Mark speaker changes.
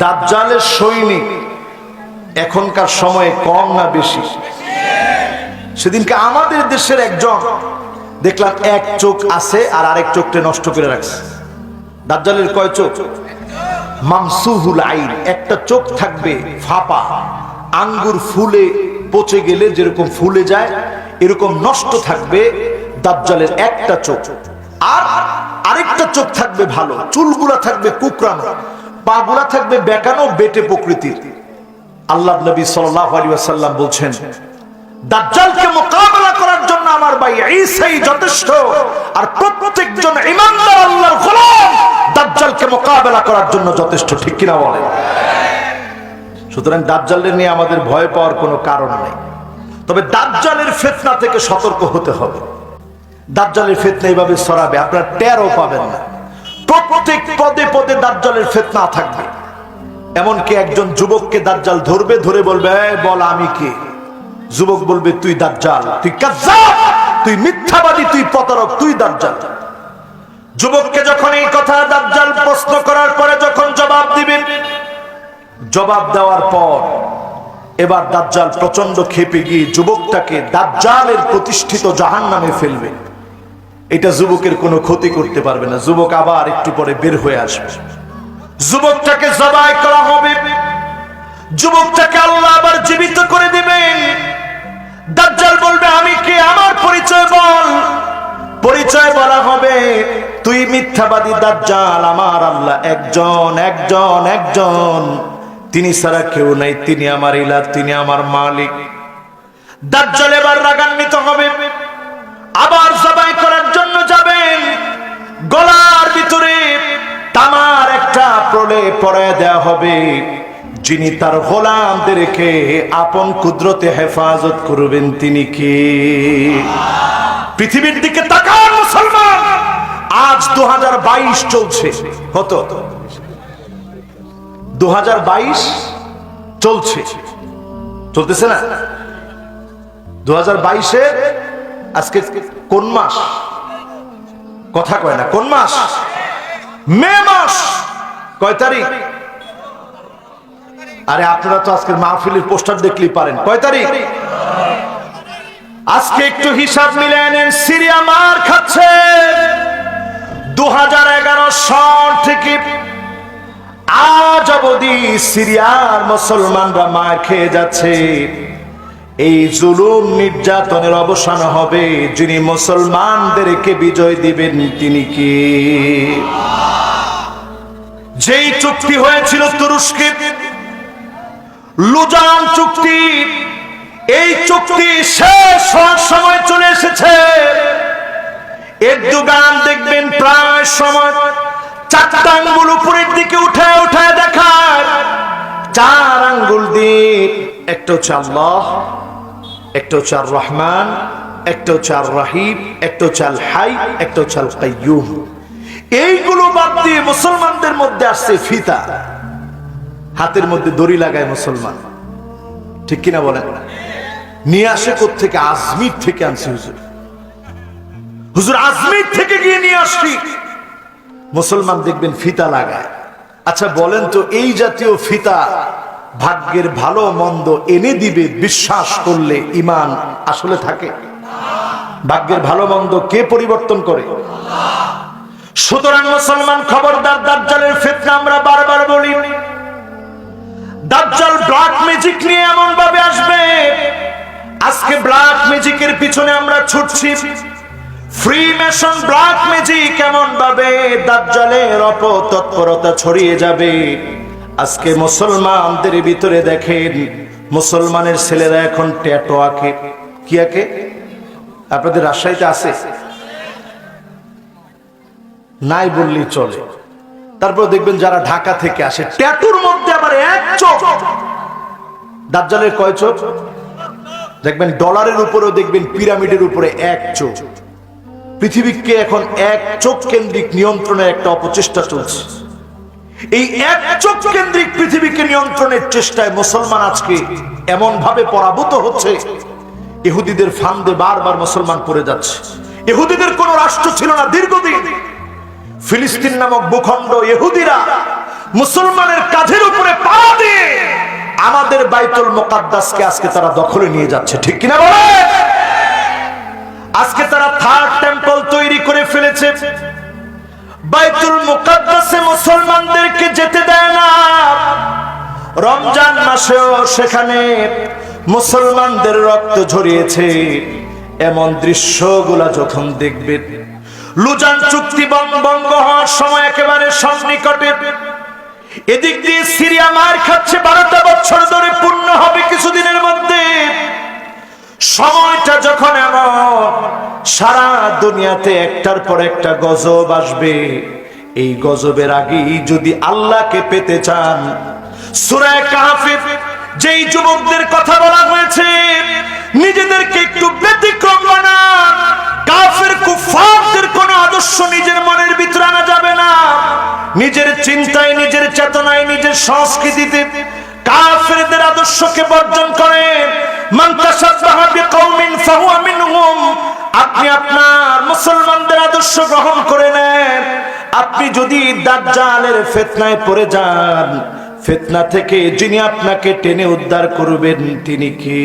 Speaker 1: দাজ্জালের সৈনিক এখনকার সময়ে কম না বেশি? সেদিনকে আমাদের দেশের একজন দেখলাম এক চোখ আছে আর আরেক চোখটা নষ্ট করে রাখছে। দাজ্জালের কয় চোখ? মামসুহুল আইন। একটা চোখ থাকবে ফাপা। আঙ্গুর ফুলে পচে গেলে যেরকম ফুলে যায়, এরকম নষ্ট থাকবে দাজ্জালের একটা চোখ। আর আরেকটা চোখ থাকবে ভালো। চুলগুলা থাকবে কুকরানো পাগুলা থাকবে বেকানো বেটে প্রকৃতির। আল্লাহ নবী ওয়াসাল্লাম বলছেন যথেষ্ট ঠিক কিনা বলেন? সুতরাং দাজ্জালের নিয়ে আমাদের ভয় পাওয়ার কোনো কারণ নেই। তবে দাজ্জালের ফিতনা থেকে সতর্ক হতে হবে। দাজ্জালের ফিতনা এইভাবে সরাবে আপনার টেরও পাবেন না। প্রত্যেক পদে পদে দাজ্জালের ফিতনা থাকবে। এমনকি একজন যুবককে দাজ্জাল ধরবে, ধরে বলবে, "এই বল, আমি কে? যুবক বলবে, তুই দাজ্জাল, তুই কাজ্জাব, তুই মিথ্যাবাদী, তুই প্রতারক, তুই দাজ্জাল। যুবককে যখন এই কথা দাজ্জাল প্রশ্ন করার পরে যখন জবাব দিবে, জবাব দেওয়ার পর এবার দাজ্জাল প্রচণ্ড খেপে গিয়ে যুবকটাকে দাজ্জালের প্রতিষ্ঠিত জাহান নামে ফেলবে। এটা যুবকের কোনো ক্ষতি করতে পারবে না। যুবক আবার একটু পরে বের হয়ে আসবে। যুবকটাকে জবাই করা হবে। যুবকটাকে আল্লাহ আবার জীবিত করে দিবেন দাজ্জাল বলবে, আমি কে? আমার পরিচয় বল। পরিচয় বলা হবে, তুই মিথ্যাবাদী দাজ্জাল, আমার আল্লাহ। একজন একজন একজন। তিনি ছাড়া কেউ নাই। তিনি আমার ইলা তিনি আমার মালিক। দাজ্জাল এবার রাগান্বিত হবে। আবার জবাই করার গলার ভিতরে তামার একটা প্রলে পরায় দেয়া হবে, যিনি তার গোলামদেরকে আপন কুদরতে হেফাজত করবেন, তিনি কি? পৃথিবীর দিকে তাকান মুসলমান, আজ দু হাজার বাইশ চলছে। হতো দু হাজার বাইশ চলছে। চলতেছে না? দু আজকে কোন মাস? কথা কয় না। কোন মাস? মে মাস। কয় তারিখ? আরে আপনারা তো আজকের মাহফিলের পোস্টার দেখলেই পারেন। কয় তারিখ? আজকে একটু হিসাব মিলে নেন, সিরিয়া মার খাচ্ছে। দু হাজার এগারো সন থেকে আজ অবধি সিরিয়ার মুসলমানরা মার খেয়ে যাচ্ছে। এই জুলুম নির্যাতনের অবসান হবে। যিনি মুসলমানদেরকে বিজয় দিবেন, তিনি কি? যেই চুক্তি হয়েছিল তুরস্কে লুজান চুক্তি, এই চুক্তি শেষ হওয়ার সময় চলে এসেছে। এরদোগান দেখবেন প্রায় সময় চারটা আঙ্গুল উপরের দিকে উঠে উঠে দেখায় চার আঙ্গুল দিয়ে একটা হচ্ছে আল্লাহ, একটা হচ্ছে আর রহমান, একটা হচ্ছে আর রাহিব একটা হচ্ছে আল হাই, একটা হচ্ছে আল কাইয়ুম। এইগুলো বাদ দিয়ে মুসলমানদের মধ্যে আসছে ফিতা। হাতের মধ্যে দড়ি লাগায় মুসলমান। ঠিক কিনা বলেন? নিয়ে আসে থেকে আজমির থেকে আনছি হুজুর। হুজুর, আজমির থেকে গিয়ে নিয়ে আসছি। মুসলমান দেখবেন ফিতা লাগায়। আচ্ছা বলেন তো, এই জাতীয় ফিতা ভাগ্যের ভালো মন্দ এনে দিবে বিশ্বাস করলে ইমান আসলে থাকে। ভাগ্যের ভালো মন্দ কে পরিবর্তন করে? সুতরাং মুসলমান খবরদার দাজ্জালের ফিতনা আমরা বারবার বলি, দাজ্জাল ব্ল্যাক ম্যাজিক নিয়ে এমন ভাবে আসবে, আজকে ব্ল্যাক ম্যাজিকের পিছনে আমরা ছুটছি। ফ্রি মেশন ব্ল্যাক ম্যাজিক এমন ভাবে দাজ্জালের অপতৎপরতা ছড়িয়ে যাবে। আজকে মুসলমানদের ভিতরে দেখেন, মুসলমানের ছেলেরা এখন ট্যাটো আঁকে। কি আঁকে? আপনাদের রাজশাহীতে আছে? নাই বললেই চলে। তারপর দেখবেন যারা ঢাকা থেকে আসে, ট্যাটুর মধ্যে আবার এক চোখ। দাজ্জালের কয় চোখ? দেখবেন ডলারের উপরেও দেখবেন পিরামিডের উপরে এক চোখ। পৃথিবীকে এখন এক চোখ কেন্দ্রিক নিয়ন্ত্রণের একটা অপচেষ্টা চলছে। এই এক চোখ কেন্দ্রিক পৃথিবীকে নিয়ন্ত্রণের চেষ্টায় মুসলমান আজকে এমন ভাবে পরাভূত হচ্ছে, ইহুদিদের ফান্দে বারবার মুসলমান পড়ে যাচ্ছে। ইহুদিদের কোন রাষ্ট্র ছিল না দীর্ঘদিন। ফিলিস্তিন নামক ভূখণ্ড ইহুদিরা মুসলমানের কাঁধের উপরে পা দিয়ে আমাদের বাইতুল মুকাদ্দাসকে আজকে তারা দখলে নিয়ে যাচ্ছে, ঠিক কিনা বলে আজকে তারা থার্ড টেম্পল তৈরি করে ফেলেছে। বাইতুল মুকাদ্দাসে মুসলমানদেরকে যেতে দেয় না। রমজান মাসেও সেখানে মুসলমানদের রক্ত ঝরিয়েছে। এমন দৃশ্যগুলা যখন দেখবেন লুজান চুক্তি বং- ভঙ্গ হওয়ার সময় একেবারে সন্নিকটে। এদিক দিয়ে সিরিয়া মার খাচ্ছে, বারোটা বছর ধরে পূর্ণ হবে, কিছুদিনের মধ্যে যখন এমন সারা দুনিয়াতে একটার পর একটা গজব আসবে, এই গজবের আগেই যদি আল্লাহকে পেতে চান সুরায় কাহাফে যেই যুবকদের কথা বলা হয়েছে, নিজেদেরকে একটু ব্যতিক্রম বানান। কাফের কুফারদের কোনো আদর্শ নিজের মনের ভিতরে আনা যাবে না। নিজের চিন্তায়, নিজের চেতনায়, নিজের সংস্কৃতিতে কাফেরদের আদর্শকে বর্জন করে মান তাশাব্বাহা বিকাউমিন ফাহুয়া মিনহুম। আপনি আপনার মুসলমানদের আদর্শ গ্রহণ করে নেন। আপনি যদি দাজ্জালের ফিতনায় পড়ে যান, ফিতনা থেকে যিনি আপনাকে টেনে উদ্ধার করবেন তিনি কি?